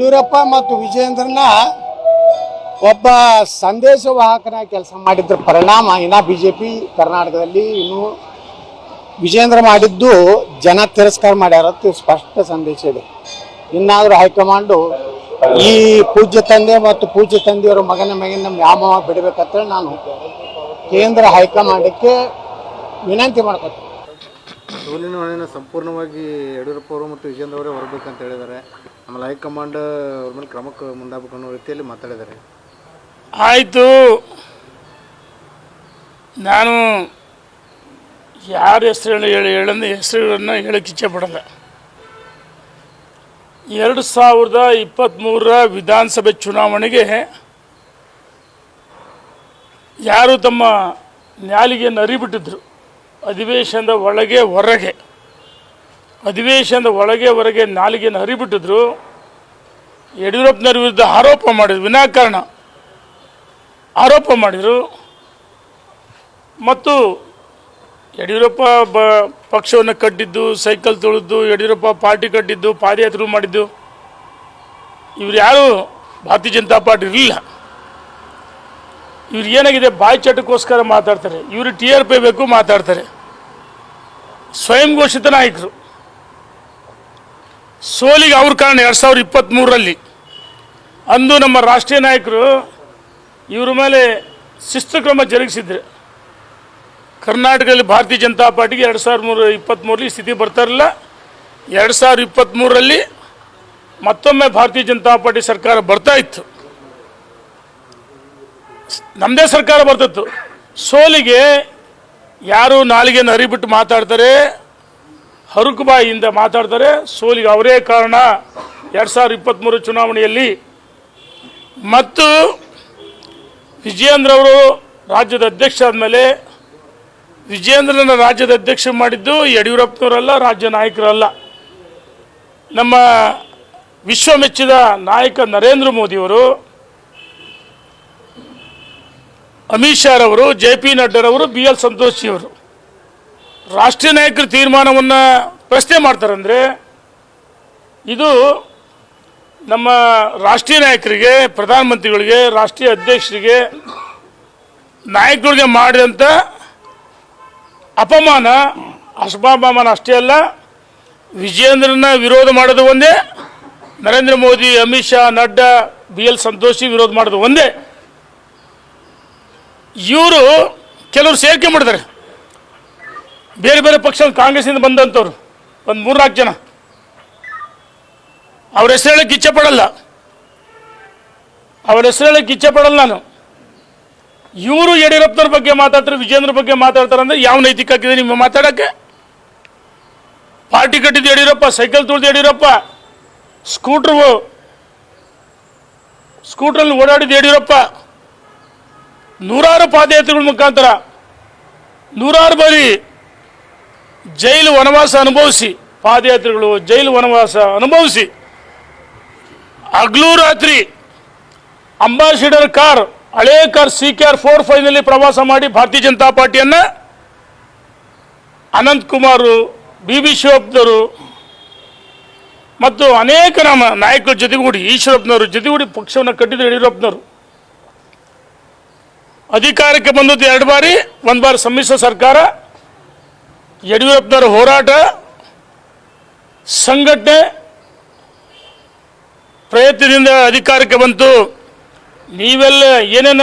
ಯಡಿಯೂರಪ್ಪ ಮತ್ತು ವಿಜೇಂದ್ರನ ಒಬ್ಬ ಸಂದೇಶವಾಹಕನ ಕೆಲಸ ಮಾಡಿದ್ರ ಪರಿಣಾಮ. ಇನ್ನ ಬಿಜೆಪಿ ಕರ್ನಾಟಕದಲ್ಲಿ ಇನ್ನು ವಿಜೇಂದ್ರ ಮಾಡಿದ್ದು ಜನ ತಿರಸ್ಕಾರ ಮಾಡ್ಯಾರ ಸ್ಪಷ್ಟ ಸಂದೇಶ ಇದೆ. ಇನ್ನಾದರೂ ಹೈಕಮಾಂಡು ಈ ಪೂಜ್ಯ ತಂದೆ ಮತ್ತು ಪೂಜ್ಯ ತಂದೆಯವರ ಮಗನ ಮಗನ ವ್ಯಾಮೋಹ ಬಿಡಬೇಕಂತೇಳಿ ನಾನು ಕೇಂದ್ರ ಹೈಕಮಾಂಡಕ್ಕೆ ವಿನಂತಿ ಮಾಡ್ಕೊತೀನಿ. ಸೋಲಿನ ಹೊಣೆನ ಸಂಪೂರ್ಣವಾಗಿ ಯಡಿಯೂರಪ್ಪ ಅವರು ಮತ್ತು ವಿಜೇಂದ್ರ ಅವರೇ ಹೊರಬೇಕಂತ ಹೇಳಿದ್ದಾರೆ. ಆಮೇಲೆ ಹೈಕಮಾಂಡ್ ಅವ್ರ ಮೇಲೆ ಕ್ರಮಕ್ಕೆ ಮುಂದಾಗಬೇಕು ಅನ್ನೋ ರೀತಿಯಲ್ಲಿ ಮಾತಾಡಿದ್ದಾರೆ. ಆಯಿತು. ನಾನು ಯಾರ ಹೆಸರು ಹೇಳಿ ಹೇಳಂದ ಹೆಸರುಗಳನ್ನು ಹೇಳಕ್ಕೆ ಇಚ್ಛೆ ಪಡಲ್ಲ. ಎರಡು ಸಾವಿರದ ಇಪ್ಪತ್ತ್ಮೂರರ ವಿಧಾನಸಭೆ ಚುನಾವಣೆಗೆ ಯಾರು ತಮ್ಮ ನ್ಯಾಲಿಗೆಯನ್ನು ಅರಿಬಿಟ್ಟಿದ್ರು ಅಧಿವೇಶನದ ಒಳಗೆ ಹೊರಗೆ, ಅಧಿವೇಶನದ ಒಳಗೆ ಹೊರಗೆ ನಾಲಿಗೆಯನ್ನು ಹರಿಬಿಟ್ಟಿದ್ರು. ಯಡಿಯೂರಪ್ಪನವ್ರ ವಿರುದ್ಧ ಆರೋಪ ಮಾಡಿದ್ರು, ವಿನಾಕಾರಣ ಆರೋಪ ಮಾಡಿದರು. ಮತ್ತು ಯಡಿಯೂರಪ್ಪ ಬ ಪಕ್ಷವನ್ನು ಕಟ್ಟಿದ್ದು, ಸೈಕಲ್ ತೊಳೆದು ಯಡಿಯೂರಪ್ಪ ಪಾರ್ಟಿ ಕಟ್ಟಿದ್ದು, ಪಾದಯಾತ್ರೆ ಮಾಡಿದ್ದು, ಇವ್ರು ಯಾರೂ? ಭಾರತೀಯ ಜನತಾ ಪಾರ್ಟಿ ಇರಲಿಲ್ಲ. ಇವ್ರು ಏನಾಗಿದೆ, ಬಾಯಿ ಚಟಕ್ಕೋಸ್ಕರ ಮಾತಾಡ್ತಾರೆ. ಇವರು ಟಿ ಆರ್ ಪಿ ಬೇಕು ಮಾತಾಡ್ತಾರೆ. ಸ್ವಯಂ ಘೋಷಿತ ನಾಯಕರು. ಸೋಲಿಗೆ ಅವ್ರ ಕಾರಣ ಎರಡು ಸಾವಿರದ ಇಪ್ಪತ್ತ್ಮೂರರಲ್ಲಿ ಅಂದು ನಮ್ಮ ರಾಷ್ಟ್ರೀಯ ನಾಯಕರು ಇವ್ರ ಮೇಲೆ ಶಿಸ್ತು ಕ್ರಮ ಜರುಗಿಸಿದ್ರು. ಕರ್ನಾಟಕದಲ್ಲಿ ಭಾರತೀಯ ಜನತಾ ಪಾರ್ಟಿಗೆ ಎರಡು ಸಾವಿರದ ಮೂರು ಇಪ್ಪತ್ತ್ಮೂರಲ್ಲಿ ಸ್ಥಿತಿ ಬರ್ತಾ ಇರಲಿಲ್ಲ ಎರಡು ಸಾವಿರದ ಇಪ್ಪತ್ತ್ಮೂರರಲ್ಲಿ ಮತ್ತೊಮ್ಮೆ ಭಾರತೀಯ ಜನತಾ ಪಾರ್ಟಿ ಸರ್ಕಾರ ಬರ್ತಾ ಇತ್ತು. ನಮ್ಮದೇ ಸರ್ಕಾರ ಬರ್ತಿತ್ತು ಸೋಲಿಗೆ ಯಾರು ನಾಲಿಗೆ ಹರಿಬಿಟ್ಟು ಮಾತಾಡ್ತಾರೆ, ಹರುಕು ಬಾಯಿಯಿಂದ ಮಾತಾಡ್ತಾರೆ, ಸೋಲಿಗೆ ಅವರೇ ಕಾರಣ. ಎರಡು ಸಾವಿರದ ಇಪ್ಪತ್ತ್ಮೂರು ಚುನಾವಣೆಯಲ್ಲಿ ಮತ್ತು ವಿಜಯೇಂದ್ರ ಅವರು ರಾಜ್ಯದ ಅಧ್ಯಕ್ಷ ಆದಮೇಲೆ ವಿಜಯೇಂದ್ರನ ರಾಜ್ಯದ ಅಧ್ಯಕ್ಷ ಮಾಡಿದ್ದು ಯಡಿಯೂರಪ್ಪನವರಲ್ಲ, ರಾಜ್ಯ ನಾಯಕರಲ್ಲ. ನಮ್ಮ ವಿಶ್ವ ಮೆಚ್ಚಿದ ನಾಯಕ ನರೇಂದ್ರ ಮೋದಿಯವರು ಅಮಿತ್ ಶಾ ರವರು, ಜೆ ಪಿ ನಡ್ಡರವರು ಬಿ ಎಲ್ ಸಂತೋಷಿಯವರು ರಾಷ್ಟ್ರೀಯ ನಾಯಕರ ತೀರ್ಮಾನವನ್ನು ಪ್ರಶ್ನೆ ಮಾಡ್ತಾರಂದರೆ, ಇದು ನಮ್ಮ ರಾಷ್ಟ್ರೀಯ ನಾಯಕರಿಗೆ, ಪ್ರಧಾನಮಂತ್ರಿಗಳಿಗೆ, ರಾಷ್ಟ್ರೀಯ ಅಧ್ಯಕ್ಷರಿಗೆ, ನಾಯಕರಿಗೆ ಮಾಡಿದಂಥ ಅಪಮಾನ ಅಸಮಾಭಮಾನ ಅಷ್ಟೇ ಅಲ್ಲ, ವಿಜಯೇಂದ್ರನ ವಿರೋಧ ಮಾಡೋದು ಒಂದೇ, ನರೇಂದ್ರ ಮೋದಿ, ಅಮಿತ್ ಶಾ, ನಡ್ಡಾ, ಬಿ ಎಲ್ ಸಂತೋಷಿ ವಿರೋಧ ಮಾಡೋದು ಒಂದೇ. ಇವರು ಕೆಲವರು ಸೇರ್ಕೆ ಮಾಡಿದ್ದಾರೆ. ಬೇರೆ ಬೇರೆ ಪಕ್ಷ ಕಾಂಗ್ರೆಸ್ಸಿಂದ ಬಂದಂಥವ್ರು, ಒಂದು ಮೂರ್ನಾಲ್ಕು ಜನ. ಅವ್ರ ಹೆಸರು ಹೇಳಕ್ಕೆ ಇಚ್ಛೆ ಪಡಲ್ಲ. ಅವ್ರ ಹೆಸರು ಹೇಳಕ್ಕೆ ಇಚ್ಛೆ ಪಡಲ್ಲ ನಾನು. ಇವರು ಯಡಿಯೂರಪ್ಪನವ್ರ ಬಗ್ಗೆ ಮಾತಾಡ್ತಾರೆ, ವಿಜೇಂದ್ರ ಬಗ್ಗೆ ಮಾತಾಡ್ತಾರೆ ಅಂದ್ರೆ ಯಾವ ನೈತಿಕ ಹಾಕಿದೆ ನಿಮ್ಮ ಮಾತಾಡೋಕ್ಕೆ? ಪಾರ್ಟಿ ಕಟ್ಟಿದ್ದು ಯಡಿಯೂರಪ್ಪ, ಸೈಕಲ್ ತುಳಿದು ಯಡಿಯೂರಪ್ಪ, ಸ್ಕೂಟ್ರು, ಸ್ಕೂಟ್ರಲ್ಲಿ ಓಡಾಡಿದ್ದು ಯಡಿಯೂರಪ್ಪ. ನೂರಾರು ಪಾದಯಾತ್ರೆಗಳ ಮುಖಾಂತರ ನೂರಾರು ಬಾರಿ ಜೈಲು ವನವಾಸ ಅನುಭವಿಸಿ, ಪಾದಯಾತ್ರೆಗಳು ಜೈಲು ವನವಾಸ ಅನುಭವಿಸಿ. ಹಗಲು ರಾತ್ರಿ ಅಂಬಾಸಿಡರ್ ಕಾರ್, ಹಳೇ car, C K R four ಫೈವ್ನಲ್ಲಿ ಪ್ರವಾಸ ಮಾಡಿ ಭಾರತೀಯ ಜನತಾ ಪಾರ್ಟಿಯನ್ನು ಅನಂತ್ ಕುಮಾರ್, ಬಿ ಬಿ ಶಿವಪ್ಪನವರು ಮತ್ತು ಅನೇಕ ನಮ್ಮ ನಾಯಕರ ಜೊತೆಗೂಡಿ, ಈಶ್ವರಪ್ಪನವರು ಜೊತೆಗೂಡಿ ಪಕ್ಷವನ್ನು ಕಟ್ಟಿದ್ರು ಯಡಿಯೂರಪ್ಪನವರು. ಅಧಿಕಾರಕ್ಕೆ ಬಂದದ್ದು ಎರಡು ಬಾರಿ, ಒಂದು ಬಾರಿ ಸಮ್ಮಿಶ್ರ ಸರ್ಕಾರ, ಯಡಿಯೂರಪ್ಪನವರ ಹೋರಾಟ, ಸಂಘಟನೆ ಪ್ರಯತ್ನದಿಂದ ಅಧಿಕಾರಕ್ಕೆ ಬಂತು. ನೀವೆಲ್ಲ ಏನೇನು